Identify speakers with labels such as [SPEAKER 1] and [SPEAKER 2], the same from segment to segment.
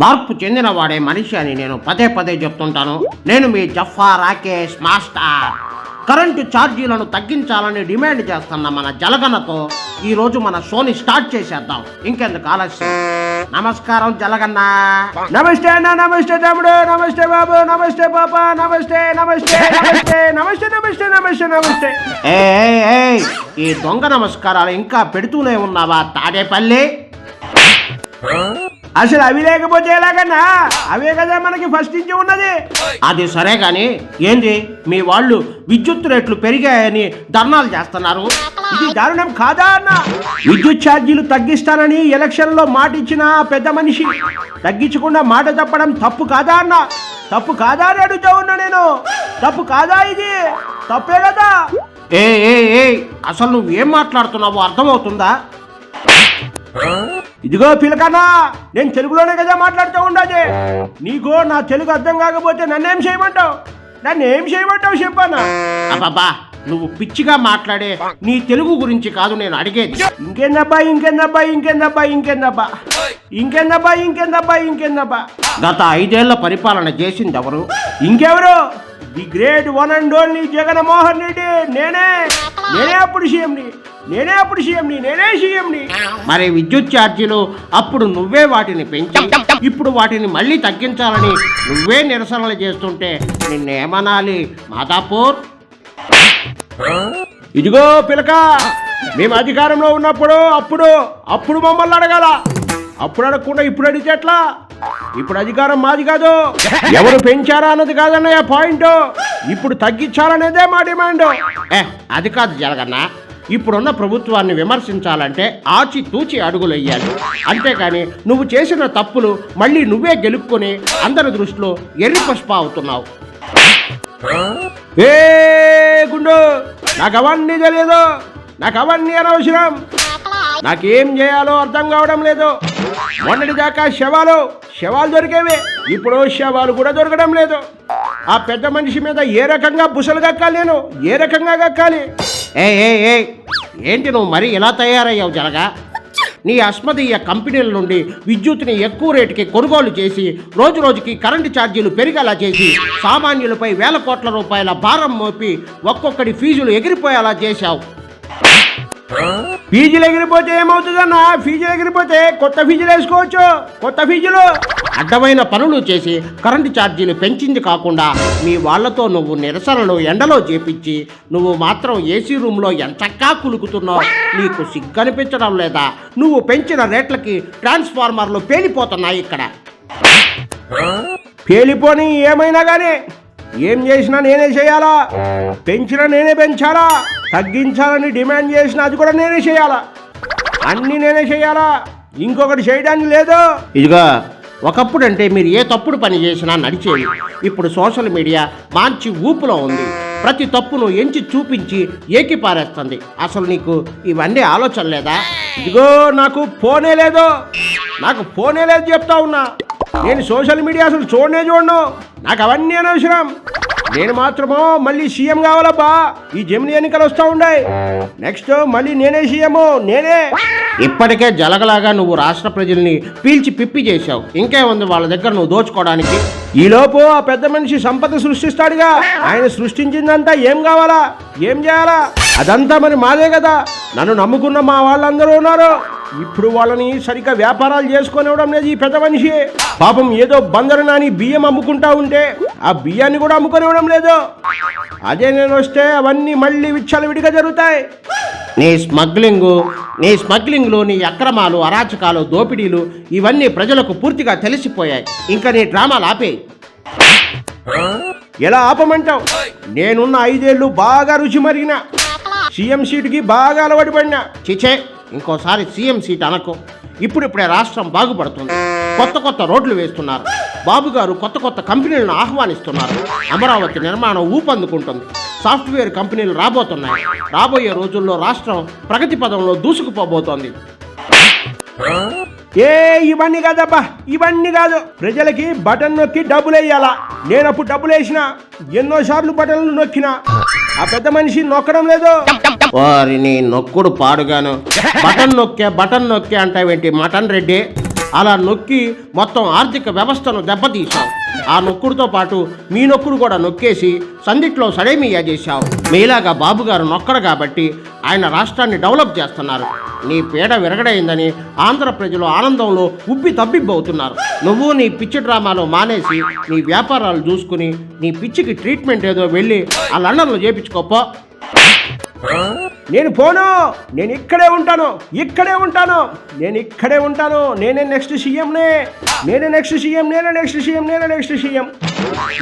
[SPEAKER 1] మార్పు చెందినవాడే మనిషి అని నేను పదే పదే చెప్తుంటాను. నేను మీ జఫా రాకేష్ మాస్టర్. కరెంటు ఛార్జీలను తగ్గించాలని డిమాండ్ చేస్తున్న మన జలగన్నతో ఈ రోజు మన షోని స్టార్ట్ చేసేద్దాం. ఇంకెందుకు ఆలస్యం? నమస్కారం జలగన్న.
[SPEAKER 2] నమస్తే అన్న నమస్తే తమ్ముడు నమస్తే బాబు నమస్తే పాప నమస్తే నమస్తే నమస్తే నమస్తే నమస్తే నమస్తే నమస్తే.
[SPEAKER 1] ఏ ఈ దొంగ నమస్కారాలు ఇంకా పెడుతూనే ఉన్నావా తాడేపల్లి?
[SPEAKER 2] అసలు అవి లేకపోతే ఎలాగన్నా? అవే కదా మనకి ఫస్ట్ నుంచి ఉన్నది.
[SPEAKER 1] అది సరే గాని ఏంది? మీ వాళ్ళు విద్యుత్ రేట్లు పెరిగాయని ధర్నాలు చేస్తున్నారు.
[SPEAKER 2] ఇది దారుణం కాదా అన్న? విద్యుత్ ఛార్జీలు తగ్గిస్తానని ఎలక్షన్లో మాట ఇచ్చిన పెద్ద మనిషి. తగ్గించకుండా మాట తప్పడం తప్పు కాదా అన్న? తప్పు కాదా అని అడుగుతా ఉన్నా నేను. తప్పు కాదా ఇది? తప్పే కదా.
[SPEAKER 1] ఏ ఏ ఏ అసలు నువ్వేం మాట్లాడుతున్నావో అర్థమవుతుందా?
[SPEAKER 2] ఇదిగో పిలకన్నా నేను తెలుగులోనే కదా మాట్లాడుతూ ఉండాలి నీకు నా తెలుగు అర్థం కాకపోతే నన్నేం చేయమంటావు? నన్ను ఏం చేయమంటావు
[SPEAKER 1] అబ్బబ్బా నువ్వు పిచ్చిగా మాట్లాడే నీ తెలుగు గురించి కాదు నేను అడిగేది.
[SPEAKER 2] ఇంకేందబ్బా ఇంకేందబ్బా ఇంకేందబ్బా ఇంకేందబ్బా? ఇంకేందబ్బా ఇంకేందబ్బా ఇంకేందబ్బా?
[SPEAKER 1] గత ఐదేళ్ళ పరిపాలన చేసింది ఎవరు?
[SPEAKER 2] ఇంకెవరు? The great one and only Jaganmohan Reddy నేనే. నేనే అప్పుడు సీఎంని నేనే అప్పుడు సీఎంని నేనే సీఎంని.
[SPEAKER 1] మరి విద్యుత్ ఛార్జీలు అప్పుడు నువ్వే వాటిని పెంచి ఇప్పుడు వాటిని మళ్ళీ తగ్గించాలని నువ్వే నిరసనలు చేస్తుంటే నిన్నేమనాలి మాదాపూర్?
[SPEAKER 2] ఇదిగో పిలక మేము అధికారంలో ఉన్నప్పుడు అప్పుడు అప్పుడు మమ్మల్ని అడగాల. అప్పుడు అడగకుండా ఇప్పుడు అడిగితే ఎట్లా? ఇప్పుడు అధికారం మాది కాదు. ఎవరు పెంచారా అన్నది కాదన్నయ్య పాయింట్. ఇప్పుడు తగ్గించాలనేదే మా డిమాండ్.
[SPEAKER 1] ఏ అది కాదు జరగన్న ఇప్పుడున్న ప్రభుత్వాన్ని విమర్శించాలంటే ఆచి తూచి అడుగులు అంతేకాని నువ్వు చేసిన తప్పులు మళ్ళీ నువ్వే గెలుపుకొని అందరి దృష్టిలో ఎర్రి పుష్ప అవుతున్నావు.
[SPEAKER 2] ఏ గుండు నాకు అవన్నీ తెలియదు నాకు అవన్నీ అనవసరం. నాకేం చేయాలో అర్థం కావడం లేదు. మొన్నటిదాకా శవాలు శవాలు దొరికేవే. ఇప్పుడు శవాలు కూడా దొరకడం లేదు. ఆ పెద్ద మనిషి మీద ఏ రకంగా బుసలు కక్కాలి నేను ఏ రకంగా కక్కాలి
[SPEAKER 1] ఏ ఏ ఏ ఏంటి నువ్వు మరి ఇలా తయారయ్యావు జరగా నీ అస్మదీయ కంపెనీల నుండి విద్యుత్ని ఎక్కువ రేటుకి కొనుగోలు చేసి రోజు రోజుకి కరెంటు ఛార్జీలు పెరిగేలా చేసి సామాన్యులపై వేల కోట్ల రూపాయల భారం మోపి ఒక్కొక్కడి ఫీజులు ఎగిరిపోయేలా చేశావు.
[SPEAKER 2] ఫీజులు ఎగిరిపోతే ఏమవుతుందన్నా? ఫీజులు ఎగిరిపోతే కొత్త ఫీజులు వేసుకోవచ్చు. కొత్త ఫీజులు.
[SPEAKER 1] అడ్డమైన పనులు చేసి కరెంటు ఛార్జీలు పెంచింది కాకుండా మీ వాళ్ళతో నువ్వు నిరసనలు ఎండలో చేపించి నువ్వు మాత్రం ఏసీ రూమ్లో ఎంచక్కా కులుకుతున్నావు. నీకు సిగ్గనిపించడం లేదా? నువ్వు పెంచిన రేట్లకి ట్రాన్స్ఫార్మర్లు పేలిపోతున్నాయి ఇక్కడ.
[SPEAKER 2] పేలిపోని ఏమైనా కానీ ఏం చేసినా నేనే చేయాలా? పెంచినా నేనే పెంచాలా? తగ్గించాలని డిమాండ్ చేసినా అది కూడా నేనే చేయాలా? అన్నీ నేనే చేయాలా? ఇంకొకటి చేయడానికి లేదు.
[SPEAKER 1] ఇదిగా ఒకప్పుడు అంటే మీరు ఏ తప్పుడు పని చేసినా నడిచేది ఇప్పుడు సోషల్ మీడియా మంచి ఊపులో ఉంది. ప్రతి తప్పును ఎంచి చూపించి ఏకి పారేస్తుంది అసలు నీకు ఇవన్నీ ఆలోచన లేదా?
[SPEAKER 2] ఇదిగో నాకు ఫోనే లేదు. నాకు ఫోనే లేదు చెప్తా ఉన్నా. నేను సోషల్ మీడియా అసలు చూడనే చూడను. నాకు అవన్నీ అనవసరం. నేను మాత్రమో మళ్ళీ సీఎం కావాలబ్బా. ఈ జమిని ఎన్నికలు వస్తూ ఉన్నాయి. నెక్స్ట్ మళ్ళీ నేనే సీఎం నేనే.
[SPEAKER 1] ఇప్పటికే జలగలాగా నువ్వు రాష్ట్ర ప్రజల్ని పీల్చి పిప్పి చేశావు. ఇంకేముంది వాళ్ళ దగ్గర నువ్వు దోచుకోవడానికి.
[SPEAKER 2] ఈలోపు ఆ పెద్ద మనిషి సంపద సృష్టిస్తాడుగా. ఆయన సృష్టించిందంతా ఏం కావాలా? ఏం చేయాలా? అదంతా మరి మాదే కదా. నన్ను నమ్ముకున్న మా వాళ్ళందరూ ఉన్నారు. ఇప్పుడు వాళ్ళని సరిగ్గా వ్యాపారాలు చేసుకోనివ్వడం లేదు ఈ పెద్ద మనిషి. పాపం ఏదో బందరు నాని బియ్యం అమ్ముకుంటా ఉంటే ఆ బియ్యాన్ని కూడా అమ్ముకొనివ్వడం లేదు. అదే నేను వస్తే అవన్నీ మళ్ళీ విచ్చలవిడిగా జరుగుతాయి.
[SPEAKER 1] నీ స్మగ్లింగు నీ స్మగ్లింగ్లు నీ అక్రమాలు అరాచకాలు దోపిడీలు ఇవన్నీ ప్రజలకు పూర్తిగా తెలిసిపోయాయి. ఇంకా నీ డ్రామాలు ఆపేయి.
[SPEAKER 2] ఎలా ఆపమంటావు? నేనున్న ఐదేళ్ళు బాగా రుచి మరిగిన. సీఎం సీటుకి బాగా అలవాటు పడినా.
[SPEAKER 1] చిచే. ఇంకోసారి సీఎం సీట్ అనకు. ఇప్పుడిప్పుడే రాష్ట్రం బాగుపడుతుంది. కొత్త కొత్త రోడ్లు వేస్తున్నారు. బాబు గారు కొత్త కొత్త కంపెనీలను ఆహ్వానిస్తున్నారు. అమరావతి నిర్మాణం ఊపందుకుంటుంది. సాఫ్ట్వేర్ కంపెనీలు రాబోతున్నాయి. రాబోయే రోజుల్లో రాష్ట్రం ప్రగతి పదంలో దూసుకుపోబోతోంది.
[SPEAKER 2] ఏ ఇవన్నీ కాదబ్బా ఇవన్నీ కాదు. ప్రజలకి బటన్ నొక్కి డబ్బులు వేయాలా? నేను అప్పుడు డబ్బులు వేసిన ఎన్నో సార్లు బటన్లు నొక్కినా. ఆ పెద్ద మనిషి నొక్కడం లేదు.
[SPEAKER 1] వారిని నొక్కుడు పాడుగాను. బటన్ నొక్కే బటన్ నొక్కే అంటావేంటి మటన్ రెడ్డి? అలా నొక్కి మొత్తం ఆర్థిక వ్యవస్థను దెబ్బతీశావు. ఆ నొక్కుడుతో పాటు మీ నొక్కుడు కూడా నొక్కేసి సందిట్లో సడేమియా చేశావు. మీలాగా బాబు గారు కాబట్టి ఆయన రాష్ట్రాన్ని డెవలప్ చేస్తున్నారు. నీ పీడ విరగడైందని ఆంధ్ర ప్రజలు ఆనందంలో ఉబ్బి తబ్బిబ్బవుతున్నారు. నువ్వు నీ పిచ్చి డ్రామాలో మానేసి నీ వ్యాపారాలు చూసుకుని నీ పిచ్చికి ట్రీట్మెంట్ ఏదో వెళ్ళి ఆ లండన్లో చేపించుకోపో.
[SPEAKER 2] నేను పోను నేను ఇక్కడే ఉంటాను ఇక్కడే ఉంటాను నేను ఇక్కడే ఉంటాను నేనే నెక్స్ట్ సీఎంనే నేనే నెక్స్ట్ సీఎం నేనే నెక్స్ట్ సీఎం నేనే నెక్స్ట్ సీఎం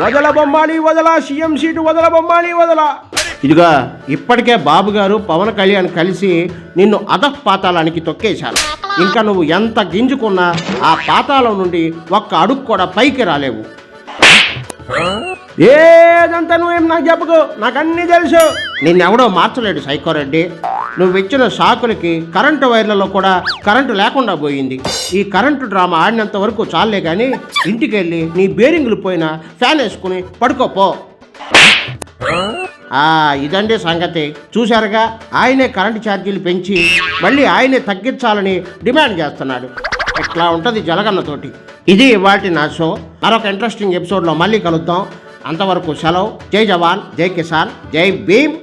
[SPEAKER 2] వదల బొమ్మాలి వదల సీఎం సీటు వదల బొమ్మాలి వదల.
[SPEAKER 1] ఇదిగా ఇప్పటికే బాబు గారు పవన్ కళ్యాణ్ కలిసి నిన్ను అధః పాతాళానికి తొక్కేశారు. ఇంకా నువ్వు ఎంత గింజుకున్నా ఆ పాతాళం నుండి ఒక్క అడుగు కూడా పైకి రాలేవు.
[SPEAKER 2] ఏ ఏదంతా నువ్వేం నాకు చెప్పకు? నాకు అన్నీ తెలుసు.
[SPEAKER 1] నిన్నెవడో మార్చలేడు సైకోరెడ్డి. నువ్వు ఇచ్చిన షాకులకి కరెంటు వైర్లలో కూడా కరెంటు లేకుండా పోయింది. ఈ కరెంటు డ్రామా ఆడినంత వరకు చాలే కానీ ఇంటికి వెళ్ళి నీ బేరింగ్లు పోయిన ఫ్యాన్ వేసుకుని పడుకోపో. ఆ, ఇదండి సంగతి. చూశారుగా? ఆయనే కరెంటు ఛార్జీలు పెంచి మళ్ళీ ఆయనే తగ్గించాలని డిమాండ్ చేస్తున్నాడు. ఇట్లా ఉంటుంది జలగన్నతోటి. ఇది ఇవాటి నా షో. మరొక ఇంట్రెస్టింగ్ ఎపిసోడ్లో మళ్ళీ కలుద్దాం. అంతవరకు సెలవు జై జవాన్ జై కిసాన్ జై భీమ్